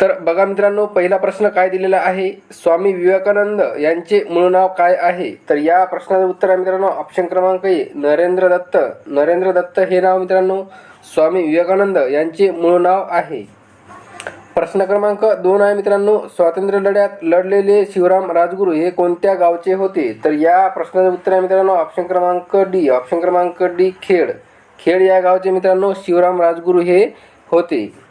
तर बघा मित्रांनो पहिला प्रश्न काय दिलेला आहे? स्वामी विवेकानंद यांचे मूळ नाव काय आहे? तर या प्रश्नाचं उत्तर आहे मित्रांनो ऑप्शन क्रमांक ए नरेंद्र दत्त. नरेंद्र दत्त हे नाव मित्रांनो स्वामी विवेकानंद यांचे मूळ नाव आहे. प्रश्न क्रमांक दोन आहे मित्रांनो स्वातंत्र्य लढ्यात लढलेले शिवराम राजगुरू हे कोणत्या गावचे होते? तर या प्रश्नाचं उत्तर आहे मित्रांनो ऑप्शन क्रमांक डी. ऑप्शन क्रमांक डी खेड. खेड या गावचे मित्रांनो शिवराम राजगुरू हे होते.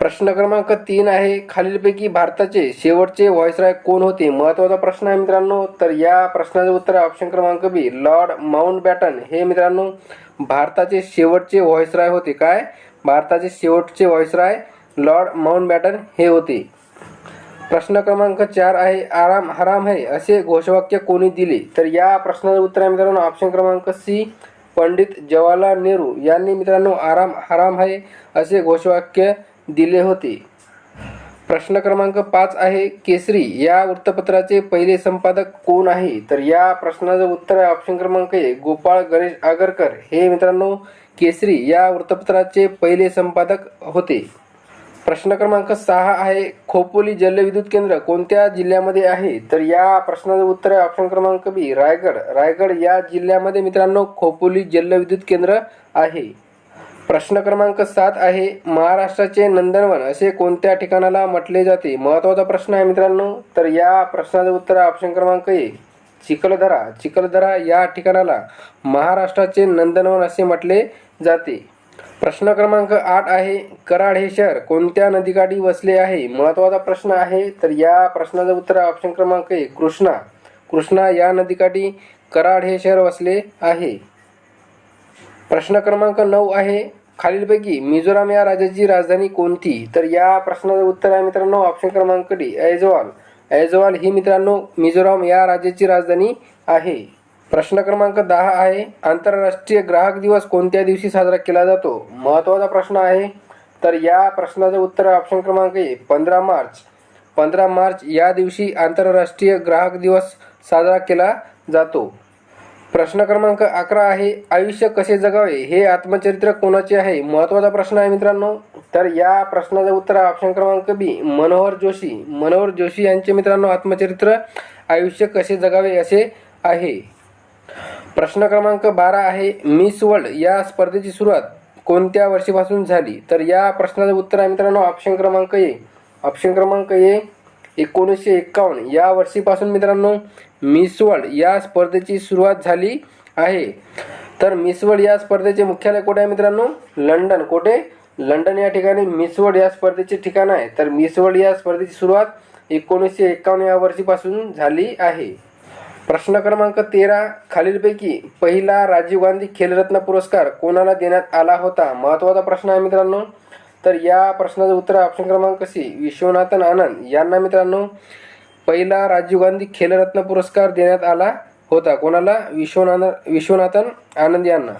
प्रश्न क्रमांक तीन आहे. खालीलपैकी भारताचे शेवटचे व्हॉइसराय कोण होते? महत्त्वाचा प्रश्न आहे मित्रांनो. तर या प्रश्नाचं उत्तर आहे ऑप्शन क्रमांक बी. लॉर्ड माउंट बॅटन हे मित्रांनो भारताचे शेवटचे व्हॉइसराय होते. काय? भारताचे शेवटचे व्हॉइसराय लॉर्ड माउंट बॅटन हे होते. प्रश्न क्रमांक चार आहे आराम हराम है असे घोषवाक्य कोणी दिले? तर या प्रश्नाचं उत्तर आहे मित्रांनो ऑप्शन क्रमांक सी. पंडित जवाहरलाल नेहरू यांनी मित्रांनो आराम हराम है असे घोषवाक्य दिले होते. प्रश्न क्रमांक पाच आहे केसरी या वृत्तपत्राचे पहिले संपादक कोण आहे? तर या प्रश्नाचं उत्तर आहे ऑप्शन क्रमांक एक गोपाळ गणेश आगरकर. हे मित्रांनो केसरी या वृत्तपत्राचे पहिले संपादक होते. प्रश्न क्रमांक सहा आहे खोपोली जलविद्युत केंद्र कोणत्या जिल्ह्यामध्ये आहे? तर या प्रश्नाचं उत्तर आहे ऑप्शन क्रमांक बी रायगड. रायगड या जिल्ह्यामध्ये मित्रांनो खोपोली जलविद्युत केंद्र आहे. प्रश्न क्रमांक सात आहे महाराष्ट्राचे नंदनवन असे कोणत्या ठिकाणाला म्हटले जाते? महत्त्वाचा प्रश्न आहे मित्रांनो. तर या प्रश्नाचं उत्तर ऑप्शन क्रमांक एक चिखलदरा. चिखलदरा या ठिकाणाला महाराष्ट्राचे नंदनवन असे म्हटले जाते. प्रश्न क्रमांक आठ आहे कराड हे शहर कोणत्या नदीकाठी वसले आहे? महत्त्वाचा प्रश्न आहे. तर या प्रश्नाचं उत्तर ऑप्शन क्रमांक एक कृष्णा. कृष्णा या नदीकाठी कराड हे शहर वसले आहे. प्रश्न क्रमांक नऊ आहे खालीलपैकी मिझोराम या राज्याची राजधानी कोणती? तर या प्रश्नाचं उत्तर आहे मित्रांनो ऑप्शन क्रमांक डी ऐजवाल. ऐजवाल ही मित्रांनो मिझोराम या राज्याची राजधानी आहे. प्रश्न क्रमांक दहा आहे आंतरराष्ट्रीय ग्राहक दिवस कोणत्या दिवशी साजरा केला जातो? महत्त्वाचा प्रश्न आहे. तर या प्रश्नाचं उत्तर ऑप्शन क्रमांक ए पंधरा मार्च. पंधरा मार्च या दिवशी आंतरराष्ट्रीय ग्राहक दिवस साजरा केला जातो. प्रश्न क्रमांक अकरा आहे आयुष्य कसे जगावे? हे आत्मचरित्र कोणाचे आहे? महत्त्वाचा प्रश्न आहे मित्रांनो. तर या प्रश्नाचं उत्तर ऑप्शन क्रमांक बी मनोहर जोशी. मनोहर जोशी यांचे मित्रांनो आत्मचरित्र आयुष्य कसे जगावे असे आहे. प्रश्न क्रमांक बारा आहे मिस वर्ल्ड. या स्पर्धेची सुरुवात कोणत्या वर्षीपासून झाली? तर या प्रश्नाचं उत्तर आहे मित्रांनो ऑप्शन क्रमांक ए ऑप्शन क्रमांक ए एकोणीसशे एक्कावन्न या वर्षीपासून मित्रांनो मिस वर्ल्ड या स्पर्धेची सुरुवात झाली आहे. तर मिस वर्ल्ड या स्पर्धेचे मुख्यालय कुठे आहे मित्रांनो? लंडन. कुठे? लंडन या ठिकाणी मिस वर्ल्ड या स्पर्धेचे ठिकाण आहे. तर मिस वर्ल्ड या स्पर्धेची सुरुवात एकोणीसशे एक्कावन्न या वर्षीपासून झाली आहे. प्रश्न क्रमांक तेरा खालीलपैकी पहिला राजीव गांधी खेलरत्न पुरस्कार कोणाला देण्यात आला होता? महत्त्वाचा प्रश्न आहे मित्रांनो. तर या प्रश्नाचं उत्तर ऑप्शन क्रमांक सी विश्वनाथन आनंद. यांना मित्रांनो पहिला राजीव गांधी खेलरत्न पुरस्कार देण्यात आला होता. कोणाला? विश्वनाथ विश्वनाथन आनंद यांना.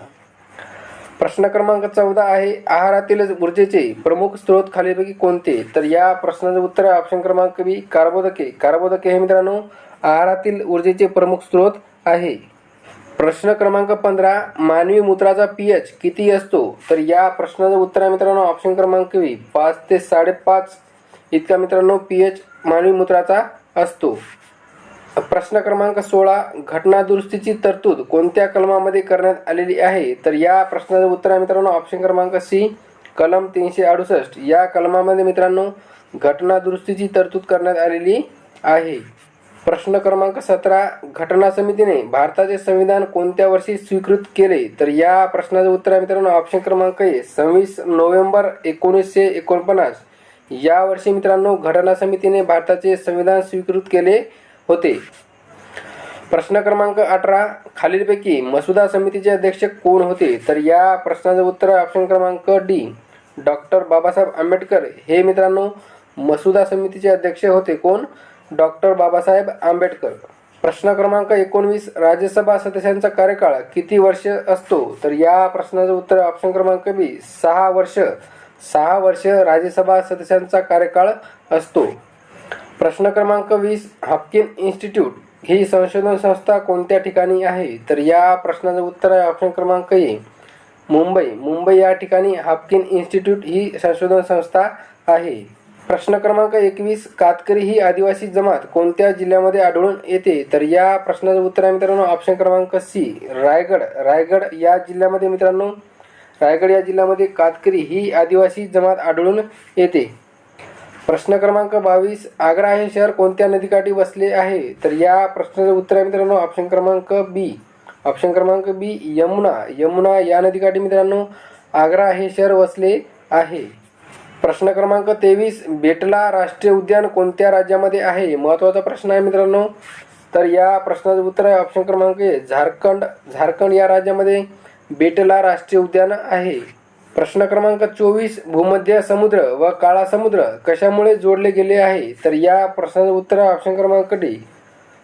प्रश्न क्रमांक चौदा आहे आहारातील ऊर्जेचे प्रमुख स्रोत खालीलपैकी कोणते? तर या प्रश्नाचं उत्तर आहे ऑप्शन क्रमांक बी कार्बोदके. कार्बोदके हे मित्रांनो आहारातील ऊर्जेचे प्रमुख स्रोत आहे. प्रश्न क्रमांक पंधरा मानवी मूत्राचा पीएच किती असतो? तर या प्रश्नाचं उत्तर आहे मित्रांनो ऑप्शन क्रमांक बी पाच ते साडेपाच. इतका मित्रांनो पीएच मानवी मूत्राचा असतो. प्रश्न क्रमांक सोळा घटनादुरुस्तीची तरतूद कोणत्या कलमामध्ये करण्यात आलेली आहे? तर या प्रश्नाचं उत्तर आहे मित्रांनो ऑप्शन क्रमांक सी कलम तीनशे अडुसष्ट. या कलमामध्ये मित्रांनो घटनादुरुस्तीची तरतूद करण्यात आलेली आहे. प्रश्न क्रमांक सतरा घटना समितीने भारताचे संविधान कोणत्या वर्षी स्वीकृत केले? तर या प्रश्नाचं उत्तर आहे मित्रांनो ऑप्शन क्रमांक ए सव्वीस नोव्हेंबर एकोणीसशे एकोणपन्नास. या वर्षी मित्रांनो घटना समितीने भारताचे संविधान स्वीकृत केले होते. प्रश्न क्रमांक अठरा खालीलपैकी मसुदा समितीचे अध्यक्ष कोण होते? तर या प्रश्नाचं उत्तर ऑप्शन क्रमांक डी डॉक्टर बाबासाहेब आंबेडकर. हे मित्रांनो मसुदा समितीचे अध्यक्ष होते कोण? डॉक्टर बाबासाहेब आंबेडकर. प्रश्न क्रमांक एकोणवीस राज्यसभा सदस्यांचा कार्यकाळ किती वर्ष असतो? तर या प्रश्नाचं उत्तर ऑप्शन क्रमांक बी सहा वर्ष. सहा वर्ष राज्यसभा सदस्यांचा कार्यकाळ असतो. प्रश्न क्रमांक वीस हॉपकिन इन्स्टिट्यूट ही संशोधन संस्था कोणत्या ठिकाणी आहे? तर या प्रश्नाचं उत्तर आहे ऑप्शन क्रमांक ए. मुंबई. मुंबई या ठिकाणी हाफकिन इन्स्टिट्यूट ही संशोधन संस्था आहे. प्रश्न क्रमांक एकवीस कातकरी ही आदिवासी जमात कोणत्या जिल्ह्यामध्ये आढळून येते? तर या प्रश्नाचं उत्तर आहे मित्रांनो ऑप्शन क्रमांक सी रायगड. रायगड या जिल्ह्यामध्ये मित्रांनो रायगड या जिल्ह्यामध्ये कातकरी ही आदिवासी जमात आढळून येते. प्रश्न क्रमांक बावीस आग्रा हे शहर कोणत्या नदीकाठी वसले आहे? तर या प्रश्नाचं उत्तर आहे मित्रांनो ऑप्शन क्रमांक बी. ऑप्शन क्रमांक बी यमुना. यमुना या नदीकाठी मित्रांनो आग्रा हे शहर वसले आहे. प्रश्न क्रमांक तेवीस बेटला राष्ट्रीय उद्यान कोणत्या राज्यामध्ये आहे? महत्त्वाचा प्रश्न आहे मित्रांनो. तर या प्रश्नाचं उत्तर आहे ऑप्शन क्रमांक ए झारखंड. झारखंड या राज्यामध्ये बेटला राष्ट्रीय उद्यान आहे. प्रश्न क्रमांक चोवीस भूमध्य समुद्र व काळा समुद्र कशामुळे जोडले गेले आहे? तर या प्रश्नाचं उत्तर ऑप्शन क्रमांक डी.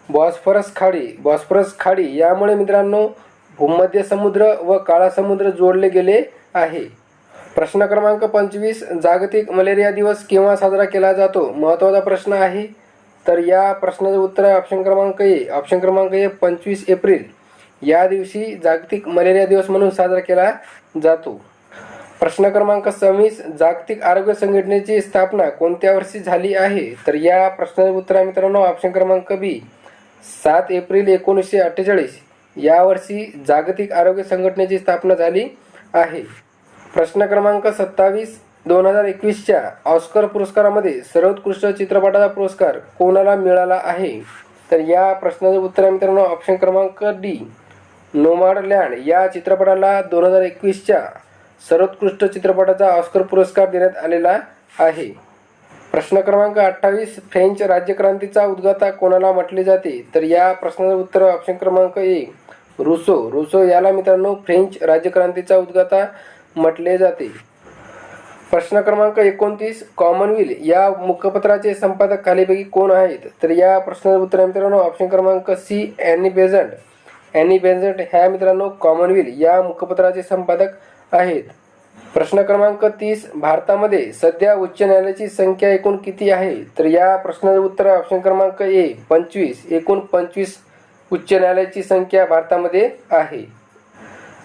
बॉस्फरस खाडी. बॉस्फरस खाडी यामुळे मित्रांनो भूमध्य समुद्र व काळा समुद्र जोडले गेले आहे. प्रश्न क्रमांक पंचवीस जागतिक मलेरिया दिवस केव्हा साजरा केला जातो? महत्त्वाचा प्रश्न आहे. तर या प्रश्नाचं उत्तर आहे ऑप्शन क्रमांक ए. ऑप्शन क्रमांक ए पंचवीस एप्रिल. या दिवशी जागतिक मलेरिया दिवस म्हणून साजरा केला जातो. प्रश्न क्रमांक सव्वीस जागतिक आरोग्य संघटनेची स्थापना कोणत्या वर्षी झाली आहे? तर या प्रश्नाचे उत्तर आहे मित्रांनो ऑप्शन क्रमांक बी. सात एप्रिल एकोणीसशे अठ्ठेचाळीस. या वर्षी जागतिक आरोग्य संघटनेची स्थापना झाली आहे. प्रश्न क्रमांक सत्तावीस दोन हजार एकवीसच्या ऑस्कर पुरस्कारामध्ये सर्वोत्कृष्ट चित्रपटाचा पुरस्कार कोणाला मिळाला आहे? तर या प्रश्नाचे उत्तर आहे मित्रांनो ऑप्शन क्रमांक डी. नोमाडलँड या चित्रपटाला दोन हजार एकवीसच्या सर्वोत्कृष्ट चित्रपटाचा ऑस्कर पुरस्कार देण्यात आलेला आहे. प्रश्न क्रमांक अठ्ठावीस फ्रेंच राज्यक्रांतीचा उद्गाता कोणाला म्हटले जाते? तर या प्रश्नाचं उत्तर ऑप्शन क्रमांक एक रुसो. रुसो याला मित्रांनो फ्रेंच राज्यक्रांतीचा उद्गाता म्हटले जाते. प्रश्न क्रमांक एकोणतीस कॉमनवेल या मुखपत्राचे संपादक खालीपैकी कोण आहेत? तर या प्रश्नाचं उत्तर मित्रांनो ऑप्शन क्रमांक C Annie Besant. Annie Besant ह्या मित्रांनो कॉमनवेल या मुखपत्राचे संपादक आहेत. प्रश्न क्रमांक तीस भारतामध्ये सध्या उच्च न्यायालयाची संख्या एकूण किती आहे? तर या प्रश्नाचं उत्तर ऑप्शन क्रमांक ए पंचवीस. एकूण पंचवीस उच्च न्यायालयाची संख्या भारतामध्ये आहे.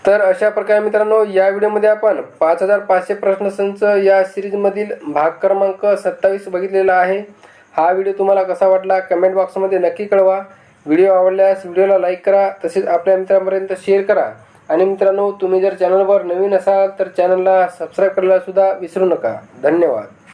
तर अशा प्रकारे मित्रांनो या व्हिडिओमध्ये आपण पाच हजार पाचशे प्रश्नसंच या सिरीजमधील भाग क्रमांक सत्तावीस बघितलेला आहे. हा व्हिडिओ तुम्हाला कसा वाटला कमेंट बॉक्समध्ये नक्की कळवा. व्हिडिओ आवडल्यास व्हिडिओला लाईक करा तसेच आपल्या मित्रांपर्यंत शेअर करा. आणि मित्रांनो तुम्ही जर चॅनलवर नवीन असाल तर चॅनलला सबस्क्राईब करायला सुद्धा विसरू नका. धन्यवाद.